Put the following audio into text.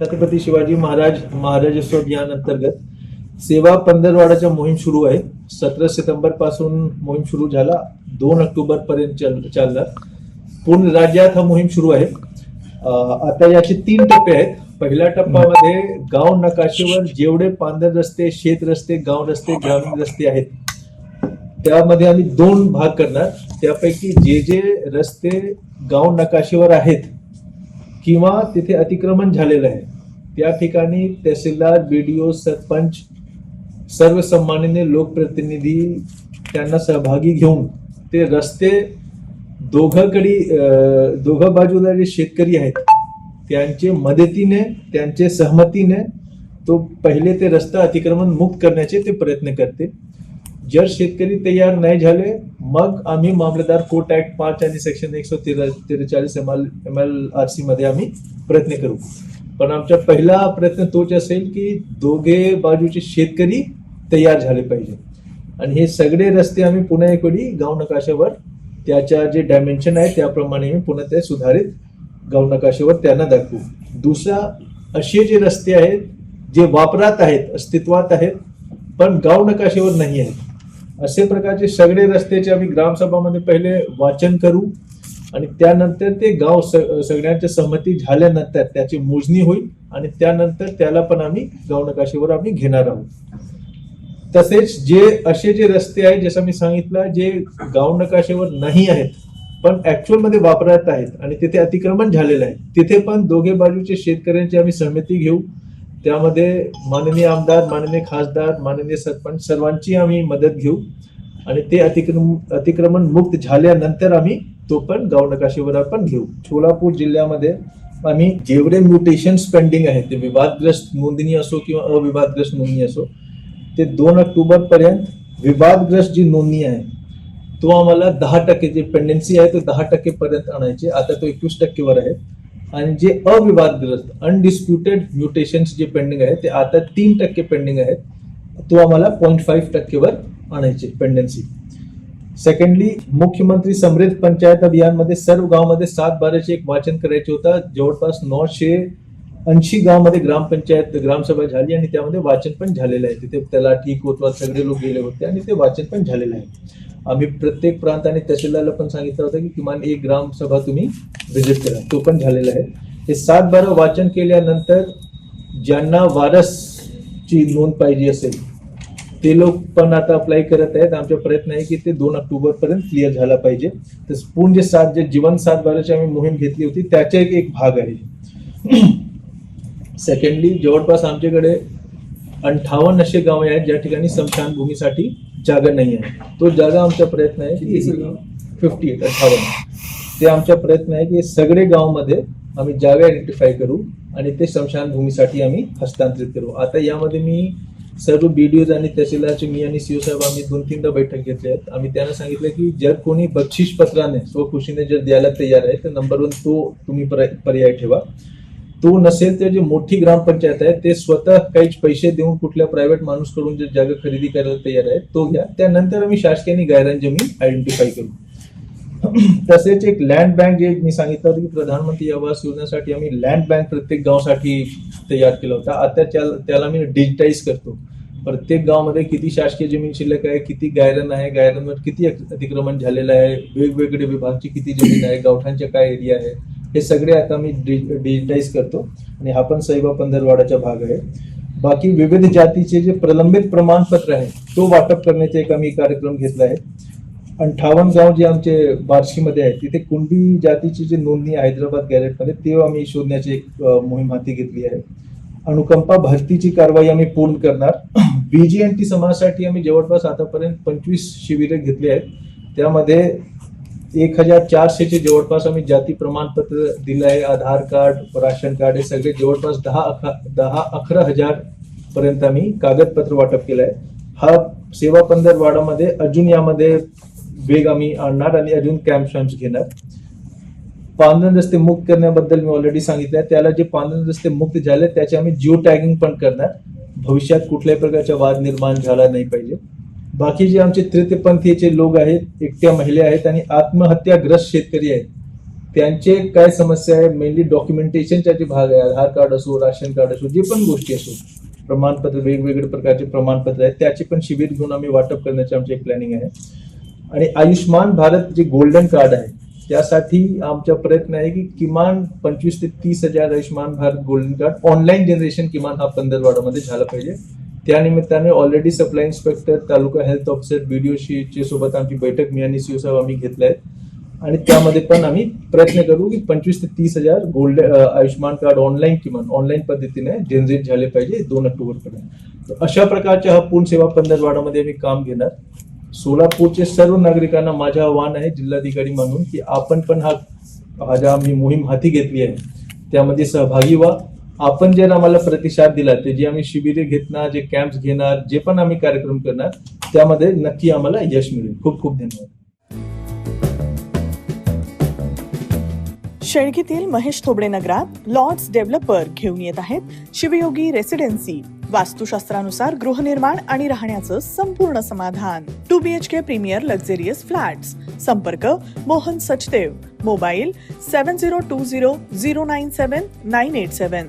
छत्रपती शिवाजी महाराज महाराजस्व अभियान अंतर्गत सेवा पंधरवाडाच्या मोहीम सुरू आहे. सतरा सप्टेंबरपासून मोहीम सुरू झाला. दोन ऑक्टोबर पर्यंत चालणार. पूर्ण राज्यात हा मोहीम सुरू आहे. आता याचे तीन टप्पे आहेत. पहिल्या टप्प्यामध्ये गाव नकाशेवर जेवढे पांढर रस्ते शेत रस्ते गाव रस्ते ग्रामीण रस्ते आहेत त्यामध्ये आम्ही दोन भाग करणार. त्यापैकी जे जे रस्ते गाव नकाशेवर आहेत किंवा तिथे अतिक्रमण झालेलं आहे. त्या ठिकाणी तहसीलदार बीडीओ सरपंच सर्व सन्माननीय लोकप्रतिनिधी त्यांना सहभागी घेऊन ते रस्ते दोघांकडे दोघं बाजूला जे शेतकरी आहेत त्यांचे मदतीने त्यांचे सहमतीने तो पहिले ते रस्ता अतिक्रमण मुक्त करण्याचे ते प्रयत्न करते. जर शेतकरी तयार नाही झाले मग आम्ही मामलेदार कोर्ट ऍक्ट पाच आणि सेक्शन एकशे तेरा त्रेचाळीस M L M L R C मध्ये आम्ही प्रयत्न करू. पण आमचा पहिला प्रयत्न तोच असेल की दोघे बाजूचे शेतकरी तयार झाले पाहिजे. आणि हे सगळे रस्ते आम्ही पुन्हा एक वेळी गाव नकाशावर त्याच्या जे डायमेन्शन आहे त्याप्रमाणे मी पुन्हा ते सुधारित गाव नकाशावर त्यांना दाखवू. दुसरा असे जे रस्ते आहेत जे वापरात आहेत अस्तित्वात आहेत पण गाव नकाशेवर नाही आहेत. असे प्रकारचे सगळे रस्त्याचे आम्ही ग्रामसभामध्ये पहिले वाचन करू आणि त्यानंतर ते गाव सगळ्यांच्या सहमती झाल्यानंतर त्याची मोजणी होईल आणि त्यानंतर त्याला पण आम्ही गाव नकाशेवर आम्ही घेणार आहोत. तसेच जे असे जे रस्ते आहेत जसं मी सांगितलं जे गाव नकाशेवर नाही आहेत पण ऍक्च्युअलमध्ये वापरत आहेत आणि तिथे अतिक्रमण झालेलं आहे तिथे पण दोघे बाजूचे शेतकऱ्यांची आम्ही सहमती घेऊ. त्यामध्ये माननीय आमदार माननीय खासदार माननीय सरपंच सर्वांची आम्ही मदत घेऊ आणि ते अतिक्रम अतिक्रमण मुक्त झाल्यानंतर आम्ही तो पण गाव नकाशेवर आपण घेऊ. सोलापूर जिल्ह्यामध्ये आम्ही जेवढे म्युटेशन्स पेंडिंग आहेत ते विवादग्रस्त नोंदणी असो किंवा अविवादग्रस्त नोंदणी असो ते दोन ऑक्टोबर पर्यंत विवादग्रस्त जी नोंदणी आहे तो आम्हाला दहा टक्के जे पेंडन्सी आहे तो दहा टक्के पर्यंत आता तो एकवीस टक्केवर आहे. आणि जे अविवादग्रस्त अनडिस्प्युटेड म्युटेशन्स जे पेंडिंग आहे ते आता तीन टक्के पेंडिंग आहेत. तो आम्हाला पॉईंट फाईव्ह टक्केवर आणायचे पेंडन्सी सेकंडली मुख्यमंत्री समृद्ध पंचायत अभियानमध्ये सर्व गावामध्ये सात बाराचे एक वाचन करायचे होता. जवळपास नऊशे ऐंशी गावामध्ये ग्रामपंचायत ग्रामसभा झाली आणि त्यामध्ये वाचन पण झालेलं आहे. तिथे त्याला ठीक होत सगळे लोक गेले होते आणि ते वाचन पण झालेलं आहे. आम्ही प्रत्येक प्रांत आणि तहसीलदारला पण सांगितलं होतं की किमान एक ग्रामसभा तुम्ही व्हिजिट करा. तो पण झालेला आहे. हे सात बारा वाचन केल्यानंतर ज्यांना वारसची नोंद पाहिजे असेल ते लोक पण आता अप्लाय करत आहेत. आमचा प्रयत्न आहे की ते दोन ऑक्टोबर पर्यंत क्लिअर झाला पाहिजे. तर पूर्ण जे सात जे जीवन सात बाराची आम्ही मोहीम घेतली होती त्याचा एक एक भाग आहे. सेकंडली जवळपास आमच्याकडे अंठावन्न असे गाव आहेत ज्या ठिकाणी स्मशानभूमीसाठी जागा नाही आहे. तो जागा आमचा प्रयत्न आहे की फिफ्टी एट अठ्ठावन्न ते आमचा प्रयत्न आहे की सगळे गावमध्ये आम्ही जागा आयडेंटिफाय करू आणि ते स्मशानभूमीसाठी आम्ही हस्तांतरित करू. आता यामध्ये मी सर्व बीडीओज आणि तहसीलदारचे मी आणि सीओ साहेब आम्ही दोन तीनदा बैठक घेतल्या आहेत आम्ही त्यांना सांगितलं की जर कोणी बक्षीस पत्राने स्वखुशीने जर द्यायला तयार आहे तर नंबर वन तो तुम्ही पर्याय ठेवा. तो नसेल तर जे मोठी ग्रामपंचायत आहे ते स्वतः काहीच पैसे देऊन कुठल्या प्रायव्हेट माणूसकडून जे जागा खरेदी करायला तयार आहे तो घ्या. त्यानंतर आम्ही शासकीय गायरान जमीन आयडेंटिफाय करू. तसेच एक लँड बँक जे मी सांगितलं होतं की प्रधानमंत्री आवास योजनेसाठी आम्ही लँड बँक प्रत्येक गावासाठी तयार केला होता. आता त्याला त्याला मी डिजिटाईज करतो. प्रत्येक गावामध्ये किती शासकीय जमीन शिल्लक आहे किती गायरन आहे गायरनवर किती अतिक्रमण झालेलं आहे वेगवेगळे विभागची किती जमीन आहे गावठांच्या काय एरिया आहे हे सगळे आता मी डिजिटाईज करतो. आणि हा पण सैबा पंधरवाडाचा भाग आहे. बाकी विविध जातीचे जे प्रलंबित प्रमाणपत्र आहे तो वाटप करण्याचा एक आम्ही कार्यक्रम घेतला आहे. अंठावन्न गाव जे आमचे बार्शीमध्ये आहे तिथे कुणबी जातीची जी नोंदणी हैदराबाद गॅरेटमध्ये ते आम्ही शोधण्याची एक मोहीम हाती घेतली आहे. अनुकंपा भरतीची कारवाई आम्ही पूर्ण करणार. बीजीएनटी समाजासाठी आम्ही जवळपास आतापर्यंत पंचवीस शिबिरे घेतली आहेत. त्यामध्ये एक हजार चारशेचे जवळपास आम्ही जाती प्रमाणपत्र दिलं आहे आधार कार्ड राशन कार्ड हे सगळे जवळपास दहा अकरा दहा अकरा हजार पर्यंत आम्ही कागदपत्र वाटप केलं आहे. हा सेवा पंधर वाडामध्ये अजून यामध्ये वेग आम्ही आणणार आणि अजून कॅम्प शॅम्प घेणार. पांढरण रस्ते मुक्त करण्याबद्दल मी ऑलरेडी सांगितलं त्याला जे पांढरण रस्ते मुक्त झाले त्याचे आम्ही जिओ टॅगिंग पण करणार. भविष्यात कुठल्याही प्रकारचा वाद निर्माण झाला नाही पाहिजे. बाकी जे आमचे तृतीयपंथीचे लोक आहेत एकट्या महिला आहेत आणि आत्महत्याग्रस्त शेतकरी आहेत त्यांचे काय समस्या आहे? मेनली डॉक्युमेंटेशनच्या जे भाग आहे आधार कार्ड असो राशन कार्ड असो जे पण गोष्टी असो प्रमाणपत्र वेगवेगळे प्रकारचे प्रमाणपत्र आहेत त्याचे पण शिबिर घेऊन आम्ही वाटप करण्याचे आमचे एक प्लॅनिंग आहे. आणि आयुष्मान भारत जे गोल्डन कार्ड आहे त्यासाठी आमचा प्रयत्न आहे की किमान पंचवीस ते तीस हजार Ayushman Bharat golden card online generation किमान हा पंधरवाडामध्ये झाला पाहिजे. त्या निमित्ताने already supply inspector taluka health officer BDO सोबत आमची बैठक मी आणि सीओ साहेब आम्ही घेतल्या आहेत आणि त्यामध्ये पण आम्ही प्रयत्न करू की पंचवीस ते तीस हजार गोल्ड आयुष्मान कार्ड ऑनलाईन किमान ऑनलाईन पद्धतीने जनरेट झाले पाहिजे दोन ऑक्टोबर पर्यंत तर अशा प्रकारच्या हा पूर्ण सेवा पंधरवाडामध्ये आम्ही काम घेणार. सोलापूरचे सर्व नागरिकांना माझं आव्हान आहे जिल्हाधिकारी म्हणून की आपण पण हा हा ज्या आम्ही मोहीम हाती घेतली आहे. त्यामध्ये सहभागी व्हा. आपण जे आम्हाला प्रतिसाद दिला ते जे आम्ही शिबिरे घेणार जे कॅम्प्स घेणार जे पण आम्ही कार्यक्रम करणार त्यामध्ये नक्की आम्हाला यश मिळेल. खूप खूप धन्यवाद. शेळकीतील महेश थोबडे नगरात लॉर्ड्स डेव्हलपर घेऊन येत आहेत. शिवयोगी रेसिडेन्सी वास्तुशास्त्रानुसार गृहनिर्माण आणि राहण्याचं संपूर्ण समाधान. Two B H K premier luxurious flats संपर्क Mohan Sachdev. Mobile seven zero two zero zero nine seven nine eight seven